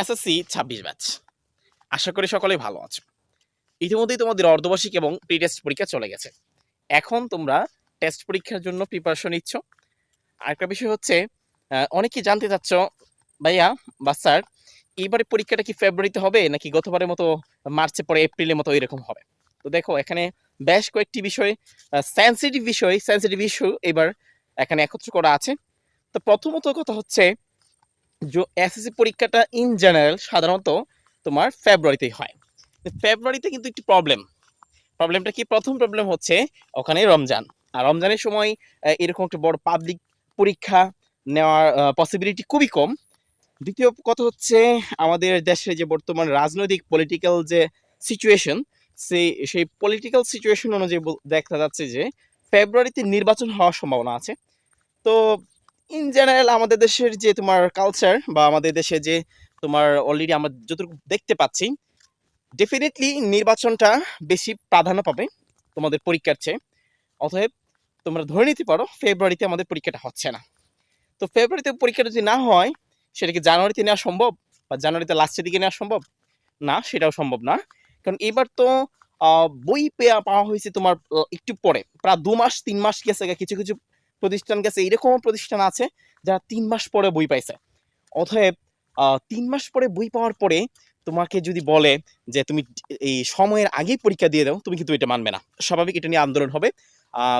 SSC ছাব্বিশ batch আশা করি সকলেই ভালো আছো। ইতিমধ্যেই তোমাদের অর্ধবার্ষিক এবং প্রি টেস্ট পরীক্ষা চলে গেছে। এখন তোমরা টেস্ট পরীক্ষার জন্য প্রিপারেশন নিচ্ছ। আরেকটা বিষয় হচ্ছে অনেকেই জানতে চাচ্ছ, ভাইয়া বা স্যার, এইবারে পরীক্ষাটা কি ফেব্রুয়ারিতে হবে, নাকি গতবারের মতো মার্চে পরে এপ্রিলের মতো এরকম হবে? তো দেখো, এখানে বেশ কয়েকটি বিষয় সেন্সিটিভ বিষয় সেন্সিটিভ ইস্যু এবার এখানে একত্র করা আছে। তো প্রথমত কথা হচ্ছে এসএসসি পরীক্ষাটা ইন জেনারেল সাধারণত তোমার ফেব্রুয়ারিতেই হয়। ফেব্রুয়ারিতে কিন্তু একটি প্রবলেম প্রবলেমটা কি? প্রথম প্রবলেম হচ্ছে ওখানে রমজান। আর রমজানের সময় এরকম একটা বড় পাবলিক পরীক্ষা নেওয়ার পসিবিলিটি খুবই কম। দ্বিতীয় কথা হচ্ছে আমাদের দেশে যে বর্তমান রাজনৈতিক পলিটিক্যাল যে সিচুয়েশন সেই সেই পলিটিক্যাল সিচুয়েশন অনুযায়ী দেখা যাচ্ছে যে ফেব্রুয়ারিতে নির্বাচন হওয়ার সম্ভাবনা আছে। তো ইন জেনারেল আমাদের দেশের যে তোমার কালচার বা আমাদের দেশে যে তোমার অলরেডি আমরা যতটুকু দেখতে পাচ্ছি ডেফিনেটলি নির্বাচনটা বেশি প্রাধান্য পাবে তোমাদের পরীক্ষার চেয়ে। অতএব তোমরা ধরে নিতে পারো ফেব্রুয়ারিতে আমাদের পরীক্ষাটা হচ্ছে না। তো ফেব্রুয়ারিতে পরীক্ষাটা যদি না হয়, সেটা কি জানুয়ারিতে নেওয়া সম্ভব? বা জানুয়ারিতে লাস্টের দিকে নেওয়া সম্ভব? না, সেটাও সম্ভব না। কারণ এবার তো বই পেয়া পাওয়া হয়েছে তোমার একটু পরে। প্রায় দু মাস, তিন মাস গেছে কিছু কিছু প্রতিষ্ঠান গেছে এরকম প্রতিষ্ঠান আছে যারা তিন মাস পরে বই পাইছে। অতএব তিন মাস পরে বই পাওয়ার পরে তোমাকে যদি বলে যে তুমি এই সময়ের আগেই পরীক্ষা দিয়ে দাও, তুমি কিন্তু এটা মানবে না। স্বাভাবিক এটা নিয়ে আন্দোলন হবে।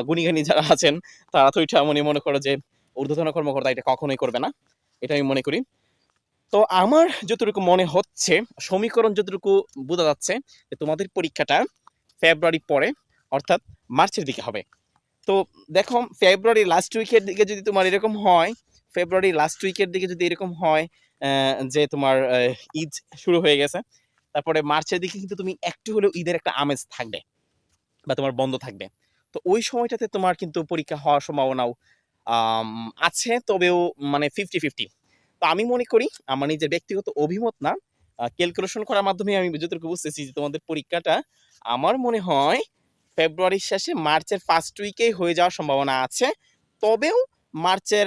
গুণীগানী যারা আছেন, তারা তো এটা মনে মনে করো যে ঊর্ধ্বতন কর্মকর্তা এটা কখনোই করবে না। এটা আমি মনে করি। তো আমার যতটুকু মনে হচ্ছে, সমীকরণ যতটুকু বোঝা যাচ্ছে যে তোমাদের পরীক্ষাটা ফেব্রুয়ারি পরে, অর্থাৎ মার্চের দিকে হবে। তো দেখো ফেব্রুয়ারি লাস্ট উইকের দিকে যদি তোমার এরকম হয় ফেব্রুয়ারি লাস্ট উইকের দিকে যদি এরকম হয় যে তোমার ঈদ শুরু হয়ে গেছে, তারপরে মার্চের দিকে কিন্তু তুমি একটু হলেও ঈদের একটা আমেজ থাকবে বা তোমার বন্ধ থাকবে। তো ওই সময়টাতে তোমার কিন্তু পরীক্ষা হওয়ার সম্ভাবনাও আছে, তবেও মানে ফিফটি ফিফটি তো আমি মনে করি, আমার নিজের ব্যক্তিগত অভিমত না ক্যালকুলেশন করার মাধ্যমে আমি যতটুকু বুঝতেছি যে তোমাদের পরীক্ষাটা, আমার মনে হয় ফেব্রুয়ারির শেষে মার্চের ফার্স্ট উইকেই হয়ে যাওয়ার সম্ভাবনা আছে। তবেও মার্চের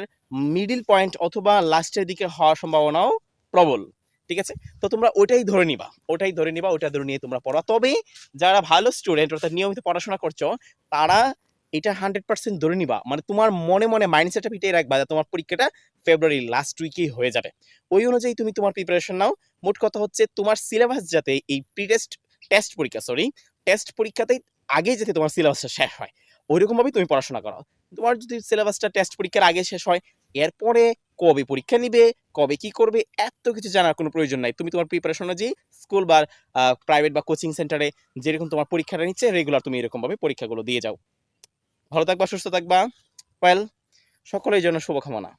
মিডিল পয়েন্ট অথবা লাস্টের দিকে হওয়ার সম্ভাবনাও প্রবল, ঠিক আছে? তো তোমরা ওটাই ধরে নিবা ওটাই ধরে নিবা ওটা ধরে নিয়ে তোমরা পড়া। তবে যারা ভালো স্টুডেন্ট অর্থাৎ নিয়মিত পড়াশোনা করছ, তারা এটা হান্ড্রেড পার্সেন্ট ধরে নিবা। মানে তোমার মনে মনে মাইন্ডসেটটা পিটিয়ে রাখবা যে তোমার পরীক্ষাটা ফেব্রুয়ারি লাস্ট উইকেই হয়ে যাবে। ওই অনুযায়ী তুমি তোমার প্রিপারেশন নাও। মোট কথা হচ্ছে তোমার সিলেবাস যাতে এই প্রি টেস্ট টেস্ট পরীক্ষা সরি টেস্ট পরীক্ষাতেই আগে যাতে তোমার সিলেবাসটা শেষ হয়। ওইরকমভাবেই তুমি পড়াশোনা করো। তোমার যদি সিলেবাসটা টেস্ট পরীক্ষার আগে শেষ হয়, এরপরে কবে পরীক্ষা নিবে, কবে কি করবে, এত কিছু জানার কোনো প্রয়োজন নাই। তুমি তোমার প্রিপারেশন অনুযায়ী স্কুল বা প্রাইভেট বা কোচিং সেন্টারে যেরকম তোমার পরীক্ষাটা নিচ্ছে রেগুলার তুমি এরকমভাবে পরীক্ষাগুলো দিয়ে যাও। ভালো থাকবা, সুস্থ থাকবা। ওয়েল সকলের জন্য শুভকামনা।